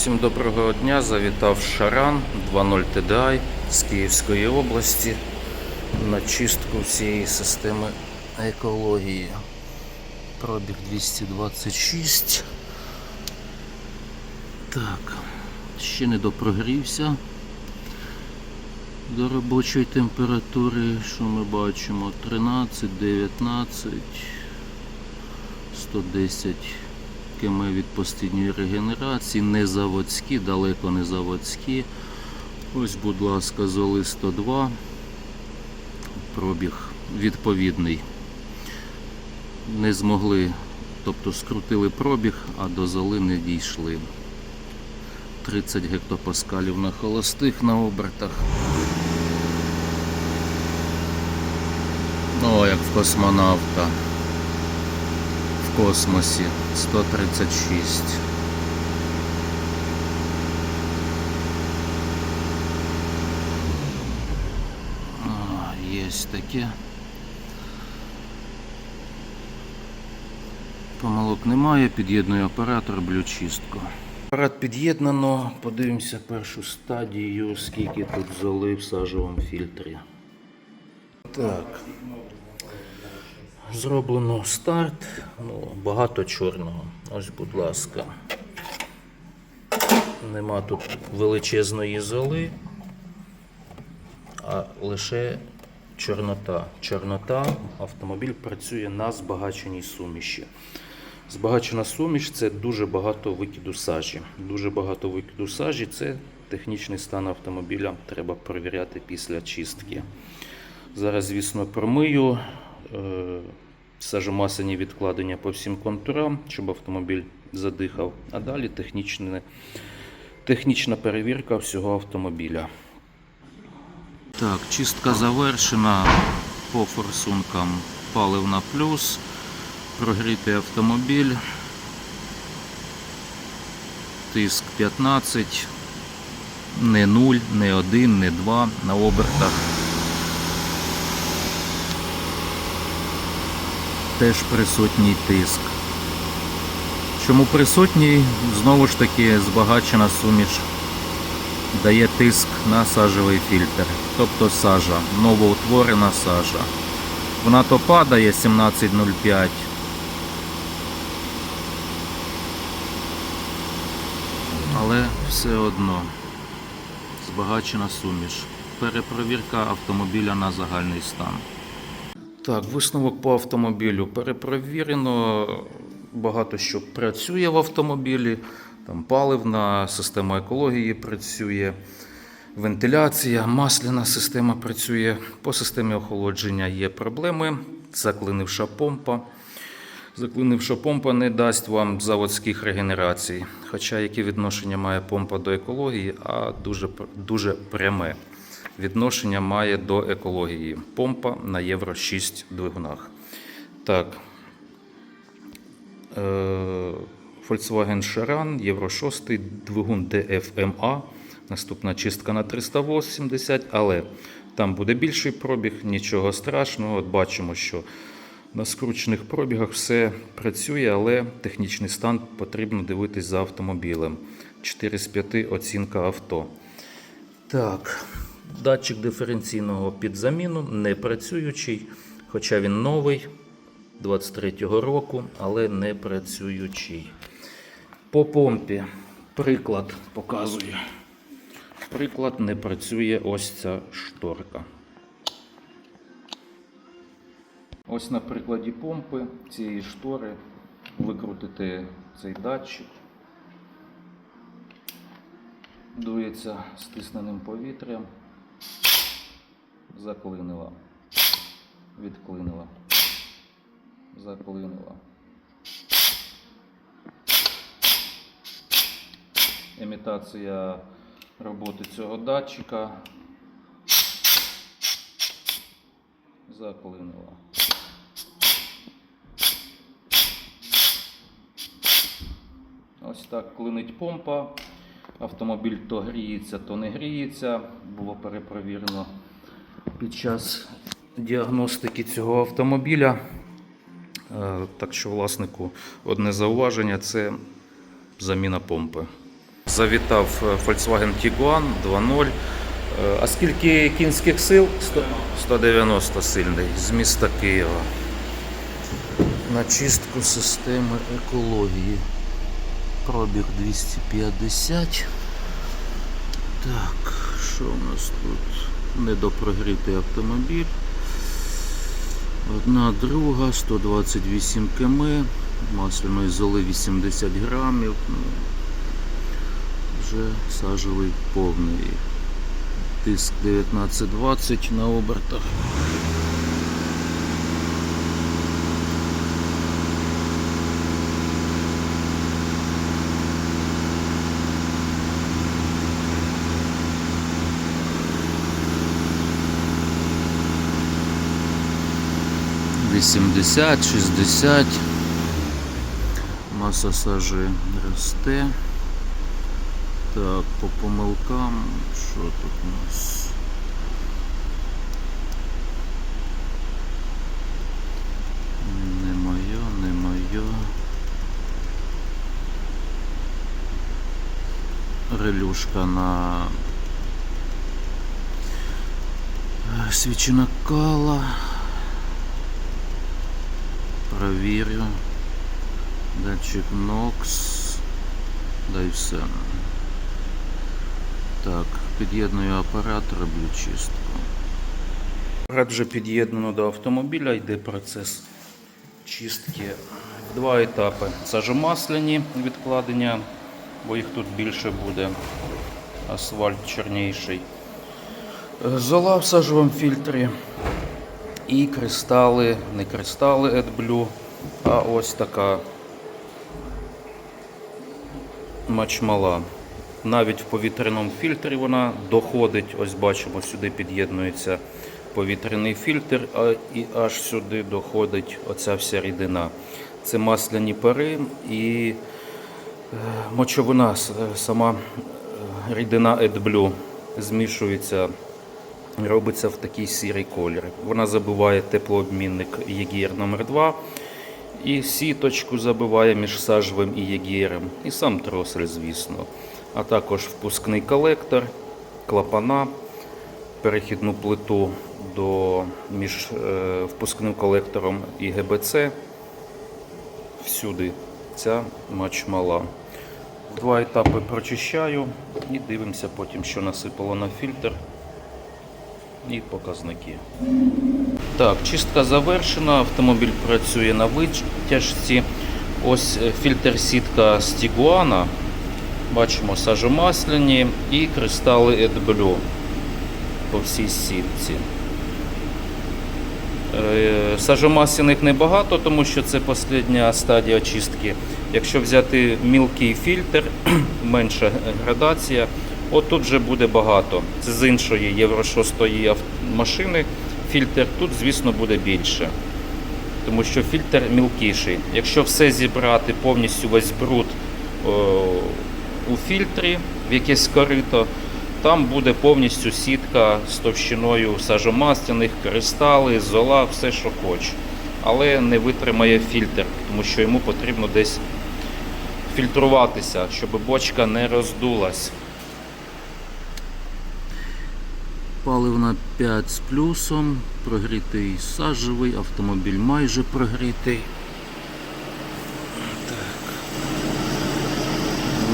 Всім доброго дня. Завітав Шаран 2.0 TDI з Київської області на чистку всієї системи екології. Пробіг 226. Так, ще не допрогрівся до робочої температури, що ми бачимо? 13, 19, 110 км від постійної регенерації, не заводські, далеко не заводські. Ось, будь ласка, золи 102. Пробіг відповідний. Не змогли, тобто скрутили пробіг, а до золи не дійшли. 30 гектопаскалів на холостих на обертах. О, як в космонавта космосі 136. Є таке. Помилок немає, під'єдную апарат, роблю чистку. Апарат під'єднано, подивимося першу стадію, скільки тут золи в сажевому фільтрі. Так. Зроблено старт, ну, багато чорного. Ось, будь ласка. Нема тут величезної золи, а лише чорнота. Чорнота, автомобіль працює на збагаченій суміші. Збагачена суміш це дуже багато викиду сажі. Дуже багато викиду сажі це технічний стан автомобіля. Треба перевіряти після чистки. Зараз, звісно, промию. Е, Сажомасені відкладення по всім контурам, щоб автомобіль задихав. А далі технічна перевірка всього автомобіля. Так, чистка завершена по форсункам паливна плюс. Прогрітий автомобіль. Тиск 15. Не 0, не 1, не 2 на обертах. Теж присутній тиск. Чому присутній? Знову ж таки збагачена суміш дає тиск на сажевий фільтр, тобто сажа, новоутворена сажа. Вона то падає 17,05. Але все одно збагачена суміш. Перепровірка автомобіля на загальний стан. Так, висновок по автомобілю перепровірено. Багато що працює в автомобілі. Там паливна система екології працює, вентиляція, масляна система працює. По системі охолодження є проблеми. Заклинивша помпа. Заклинивша помпа не дасть вам заводських регенерацій. Хоча яке відношення має помпа до екології, а дуже, дуже пряме відношення має до екології. Помпа на Євро 6 двигунах. Так. Е, Volkswagen Charan, Євро 6, двигун DFMA. Наступна чистка на 380, але там буде більший пробіг, нічого страшного. От бачимо, що на скручених пробігах все працює, але технічний стан потрібно дивитись за автомобілем. 4 з 5 оцінка авто. Так, датчик диференційного під заміну не працюючий, хоча він новий 23-го року, але не працюючий. По помпі приклад показую. Приклад не працює ось ця шторка. Ось на прикладі помпи цієї штори викрутити цей датчик. Дується стисненим повітрям, заклинила, відклинила, заклинила. Імітація роботи цього датчика заклинила. Ось так клинить помпа. Автомобіль то гріється, то не гріється. Було перепровірено під час діагностики цього автомобіля. Е, Так що власнику одне зауваження це заміна помпи. Завітав е, Volkswagen Tiguan 2.0. Е, А скільки кінських сил? 190 сильний з міста Києва. На чистку системи екології. Пробіг 250. Так, що у нас тут? Недопрогрітий автомобіль. Одна друга, 128 км, масляної золи 80 грамів. Ну, вже сажевий повний. Тиск 19-20 на обертах. Вісімдесят, шістдесят. Маса сажі росте. Так, по помилкам, що тут у нас? Не моє, не моє. Релюшка на е, свічі накала. Датчик NOx. Да і все. Так, під'єдную апарат, роблю чистку. Апарат вже під'єднано до автомобіля, йде процес чистки два етапи. Сажомасляні відкладення, бо їх тут більше буде. Асфальт чорніший. Зола в сажовому фільтрі. І кристали, не кристали AdBlue, а ось така мачмала. Навіть в повітряному фільтрі вона доходить. Ось бачимо, сюди під'єднується повітряний фільтр, а і аж сюди доходить оця вся рідина. Це масляні пари і е, мочовина, е, сама е, рідина AdBlue змішується, робиться в такий сірий колір. Вона забиває теплообмінник Єгір номер 2 і сіточку забиває між сажевим і єгірем, і сам тросель, звісно. А також впускний колектор, клапана, перехідну плиту до, між е, впускним колектором і ГБЦ. Всюди ця мачмала. Два етапи прочищаю і дивимося потім, що насипало на фільтр і показники. Так, чистка завершена, автомобіль працює на витяжці. Ось е, фільтр сітка з Тігуана. Бачимо сажомасляні і кристали AdBlue по всій сітці. Е, Сажомасляних небагато, тому що це остання стадія очистки. Якщо взяти мілкий фільтр, менша градація, от тут вже буде багато. Це з іншої Євро 6 машини. Фільтр тут, звісно, буде більше. Тому що фільтр мілкіший. Якщо все зібрати повністю весь бруд о, у фільтрі в якесь корито, там буде повністю сітка з товщиною сажомастяних, кристали, зола, все, що хоче. Але не витримає фільтр, тому що йому потрібно десь фільтруватися, щоб бочка не роздулась. Паливна 5 з плюсом, прогрітий сажевий, автомобіль майже прогрітий. Так.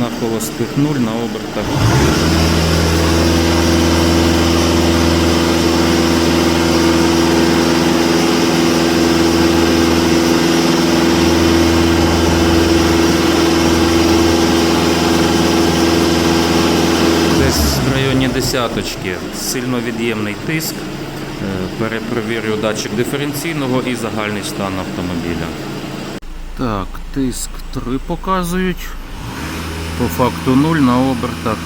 На холостих 0 на обертах. Десь в районі десяточки. Сильно від'ємний тиск. Е, Перепровірю датчик диференційного і загальний стан автомобіля. Так, тиск 3 показують. По факту 0 на обертах.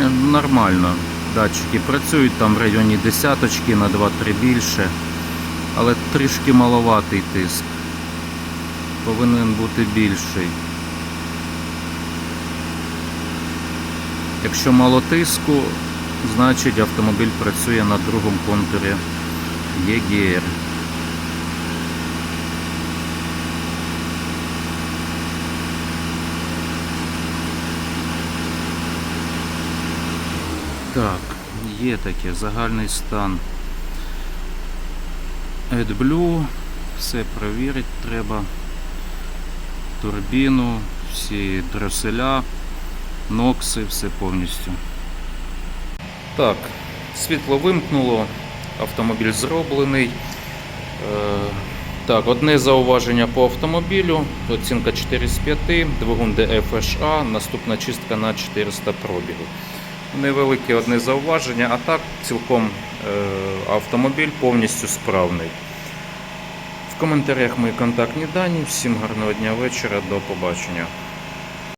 Е, Нормально. Датчики працюють там в районі десяточки на 2-3 більше. Але трішки маловатий тиск. Повинен бути більший. Якщо мало тиску, значить автомобіль працює на другому контурі ЄГР. Так, є таке загальний стан. AdBlue, все перевірити треба. Турбіну, всі дроселя, нокси, все повністю. Так, світло вимкнуло, автомобіль зроблений. Е, Так, одне зауваження по автомобілю. Оцінка 4 з 5, двигун DFHA, наступна чистка на 400 пробігу. Невелике одне зауваження, а так цілком е, автомобіль повністю справний. В коментарях мої контактні дані. Всім гарного дня вечора, до побачення.